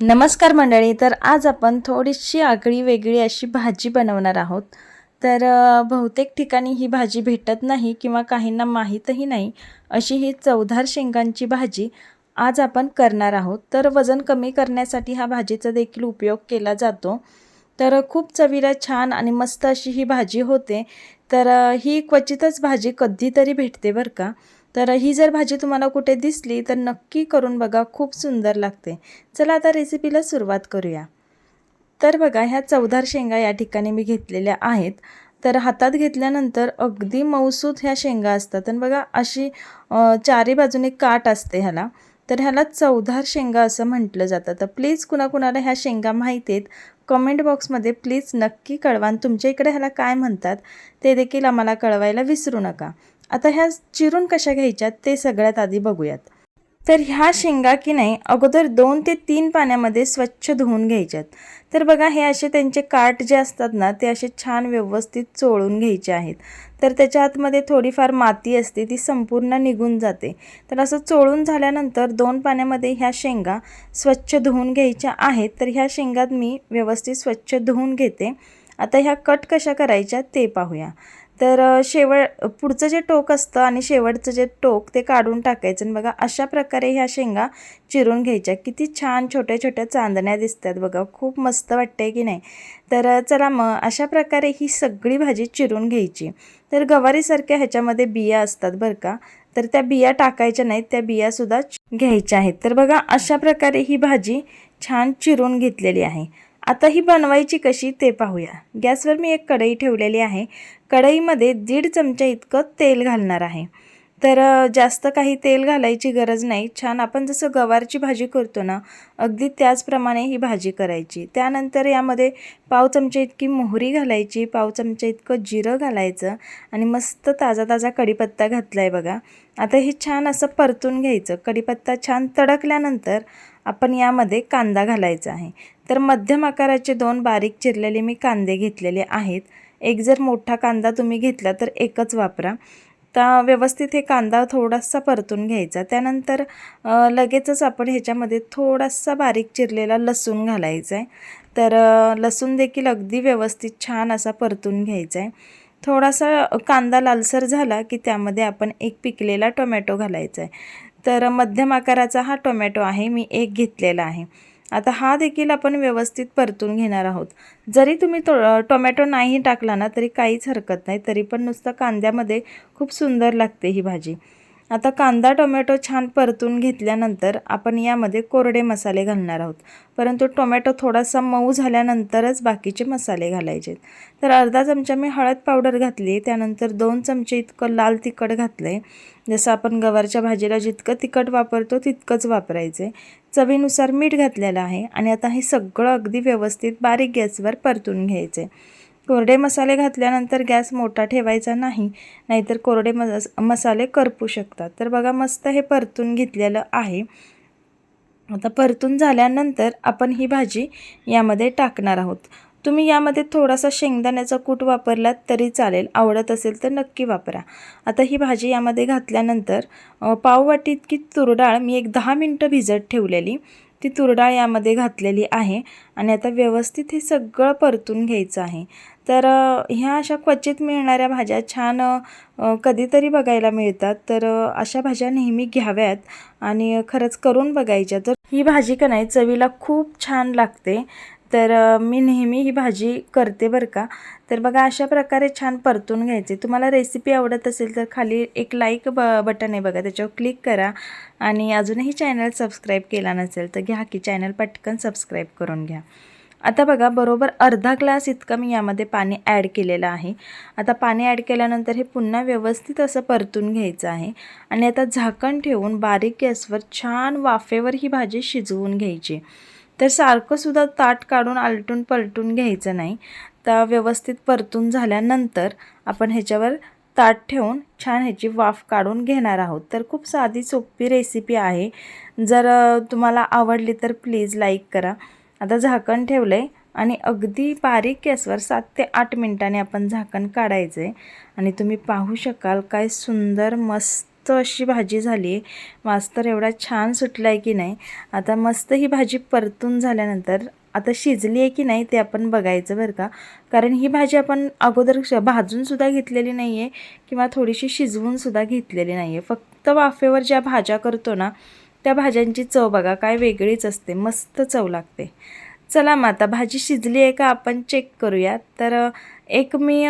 नमस्कार मंडळी तर आज आपण थोडीशी आगळी वेगळी अशी भाजी बनवणार आहोत. तर बहुतेक ठिकाणी ही भाजी भेटत नाही किंवा काहींना माहीतही नाही अशी ही चवदार शेंगांची भाजी आज आपण करणार आहोत. तर वजन कमी करण्यासाठी हा भाजीचा देखील उपयोग केला जातो. तर खूप चवीला छान आणि मस्त अशी ही भाजी होते. तर ही क्वचितच भाजी कधीतरी भेटते बरं का. तर ही जर भाजी तुम्हाला कुठे दिसली तर नक्की करून बघा खूप सुंदर लागते. चला आता रेसिपीला सुरुवात करूया. तर बघा ह्या चवदार शेंगा या ठिकाणी मी घेतलेल्या आहेत. तर हातात घेतल्यानंतर अगदी मऊसूत ह्या शेंगा असतात. आणि बघा अशी चारी बाजूने काट असते ह्याला. तर ह्याला चवदार शेंगा असं म्हटलं जातं. तर प्लीज कुणाकुणाला ह्या शेंगा माहीत आहेत कमेंट बॉक्समध्ये प्लीज नक्की कळवा. आणि तुमच्या इकडे ह्याला काय म्हणतात ते देखील आम्हाला कळवायला विसरू नका. आता ह्या चिरून कशा घ्यायच्यात ते सगळ्यात आधी बघूयात. तर ह्या शेंगा की नाही अगोदर दोन ते तीन पाण्यामध्ये स्वच्छ धुवून घ्यायच्यात. तर बघा हे असे त्यांचे काट जे असतात ना ते असे छान व्यवस्थित चोळून घ्यायचे आहेत. तर त्याच्या आतमध्ये थोडीफार माती असते ती संपूर्ण निघून जाते. तर असं चोळून झाल्यानंतर दोन पाण्यामध्ये ह्या शेंगा स्वच्छ धुवून घ्यायच्या आहेत. तर ह्या शेंगात मी व्यवस्थित स्वच्छ धुवून घेते. आता ह्या कट कशा करायच्या ते पाहूया. तर अ, शेवट पुढचं जे टोक असतं आणि शेवटचं जे टोक ते काढून टाकायचं. आणि बघा अशा प्रकारे ह्या शेंगा चिरून घ्यायच्या. किती छान छोट्या छोट्या चांदण्या दिसतात बघा. खूप मस्त वाटते की नाही? तर चला मग अशा प्रकारे ही सगळी भाजी चिरून घ्यायची. तर गवारीसारख्या ह्याच्यामध्ये बिया असतात बरं का? तर त्या बिया टाकायच्या नाहीत. त्या बियासुद्धा घ्यायच्या आहेत. तर बघा अशा प्रकारे ही भाजी छान चिरून घेतलेली आहे. आता ही बनवायची कशी ते पाहूया. गॅसवर मी एक कढई ठेवलेली आहे. कढईमध्ये दीड चमचा इतकं तेल घालणार आहे. तर जास्त काही तेल घालायची गरज नाही. छान आपण जसं गवारची भाजी करतो ना अगदी त्याचप्रमाणे ही भाजी करायची. त्यानंतर यामध्ये पाव चमचा इतकी मोहरी घालायची पाव चमचा इतकं जिरं घालायचं आणि मस्त ताजा ताजा कढीपत्ता घातला आहे बघा. आता हे छान असं परतून घ्यायचं. कढीपत्ता छान तडकल्यानंतर आपण यामध्ये कांदा घालायचा आहे. तर मध्यम आकाराचे दोन बारीक चिरलेले मी कांदे घेतलेले आहेत. एक जर मोठा कांदा तुम्ही घेतला तर एकच वापरा. तर व्यवस्थित हे कांदा थोडासा परतून घ्यायचा. त्यानंतर लगेचच आपण ह्याच्यामध्ये थोडासा बारीक चिरलेला लसूण घालायचा आहे तर लसूण देखील अगदी व्यवस्थित छान असा परतून घ्यायचा आहे थोडासा कांदा लालसर झाला की त्यामध्ये आपण एक पिकलेला टोमॅटो घालायचा आहे तर मध्यम आकाराचा हा टोमॅटो आहे. मी एक घेतलेला आहे. आता हा देखील आपण व्यवस्थित परतून घेणार आहोत. जरी तुम्ही तो टोमॅटो नाही टाकला ना तरी काहीच हरकत नाही. तरी पण नुसतं कांद्यामध्ये खूप सुंदर लागते ही भाजी. आता कांदा टोमॅटो छान परतून घेतल्यानंतर आपण यामध्ये कोरडे मसाले घालणार आहोत. परंतु टोमॅटो थोडासा मऊ झाल्यानंतरच बाकीचे मसाले घालायचे. तर अर्धा चमचा मी हळद पावडर घातली त्यानंतर दोन चमचे इतकं लाल तिखट घातलं आहे जसं आपण गवारच्या भाजीला जितकं तिखट वापरतो तितकंच वापरायचं. चवीनुसार मीठ घातलेलं आहे आणि आता हे सगळं अगदी व्यवस्थित बारीक गॅसवर परतून घ्यायचं. आहे कोरडे मसाले घातल्यानंतर गॅस मोठा ठेवायचा नाही नाहीतर कोरडे मस मसाले करपू शकतात. तर बघा मस्त हे परतून घेतलेलं आहे. आता परतून झाल्यानंतर आपण ही भाजी यामध्ये टाकणार आहोत. तुम्ही यामध्ये थोडासा शेंगदाण्याचा कूट वापरलात तरी चालेल. आवडत असेल तर नक्की वापरा. आता ही भाजी यामध्ये घातल्यानंतर पाववाटी इतकी तुरडाळ मी एक दहा मिनटं भिजत ठेवलेली. ती तुरडाळ यामध्ये घातलेली आहे आणि आता व्यवस्थित हे सगळं परतून घ्यायचं आहे. तर ह्या अशा क्वचित मिळणाऱ्या भाज्या छान कधीतरी बघायला मिळतात. तर अशा भाज्या नेहमी घ्याव्यात आणि खरंच करून बघायच्या. तर ही भाजी का नाही चवीला खूप छान लागते. तर मी नेहमी ही भाजी करते बरं का. तर बघा अशा प्रकारे छान परतून घ्यायचे. तुम्हाला रेसिपी आवडत असेल तर खाली एक लाईक ब बटन आहे बघा त्याच्यावर क्लिक करा. आणि अजूनही चॅनल सबस्क्राईब केला नसेल तर घ्या की चॅनल पटकन सबस्क्राईब करून घ्या. आता बघा बरोबर अर्धा ग्लास इतकं मी यामध्ये पाणी ॲड केलेलं आहे. आता पाणी ॲड केल्यानंतर हे पुन्हा व्यवस्थित असं परतून घ्यायचं आहे. आणि आता झाकण ठेवून बारीक गॅसवर छान वाफेवर ही भाजी शिजवून घ्यायची. तर सारखंसुद्धा ताट काढून आलटून पलटून घ्यायचं नाही. तर व्यवस्थित परतून झाल्यानंतर आपण ह्याच्यावर ताट ठेवून छान ह्याची वाफ काढून घेणार आहोत. तर खूप साधी सोपी रेसिपी आहे. जर तुम्हाला आवडली तर प्लीज लाईक करा. आता झाकण ठेवलं आहे आणि अगदी बारीक गॅसवर सात ते आठ मिनिटांनी आपण झाकण काढायचं आहे आणि तुम्ही पाहू शकाल काय सुंदर मस्त अशी भाजी झाली. आहे वास तर एवढा छान सुटला आहे की नाही. आता मस्त ही भाजी परतून झाल्यानंतर आता शिजली आहे की नाही ते आपण बघायचं बरं का. कारण ही भाजी आपण अगोदर श भाजूनसुद्धा घेतलेली नाही आहे किंवा थोडीशी शिजवूनसुद्धा घेतलेली नाही आहे फक्त वाफेवर ज्या भाज्या करतो ना त्या भाज्यांची चव बघा काय वेगळीच असते. मस्त चव लागते. चला मग आता भाजी शिजली आहे का आपण चेक करूया. तर एक मी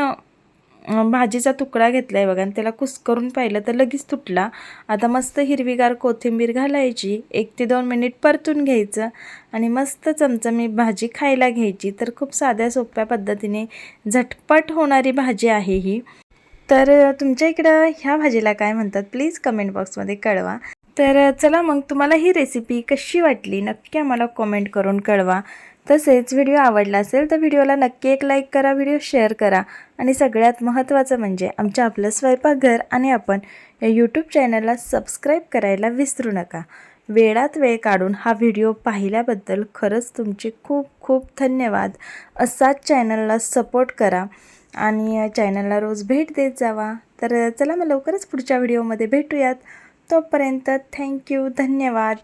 भाजीचा तुकडा घेतला आहे बघा आणि त्याला कुस्करून पाहिलं तर लगेच तुटला. आता मस्त हिरवीगार कोथिंबीर घालायची एक ते दोन मिनिट परतून घ्यायचं आणि मस्त चमचमी भाजी खायला घ्यायची. तर खूप साध्या सोप्या पद्धतीने झटपट होणारी भाजी आहे ही. तर तुमच्या इकडं ह्या भाजीला काय म्हणतात प्लीज कमेंट बॉक्समध्ये कळवा. तर चला मग तुम्हाला ही रेसिपी कशी वाटली नक्की आम्हाला कमेंट करून कळवा. तसेच व्हिडिओ आवडला असेल तर व्हिडिओला नक्की एक लाईक करा व्हिडिओ शेअर करा. आणि सगळ्यात महत्त्वाचं म्हणजे आमच्या आपलं स्वयंपाकघर आणि आपण या यूट्यूब चॅनलला सबस्क्राईब करायला विसरू नका. वेळात वेळ काढून हा व्हिडिओ पाहिल्याबद्दल खरंच तुमचे खूप खूप धन्यवाद. असाच चॅनलला सपोर्ट करा आणि चॅनलला रोज भेट देत जावा. तर चला मग लवकरच पुढच्या व्हिडिओमध्ये भेटूयात. तोपर्यंत थँक्यू धन्यवाद.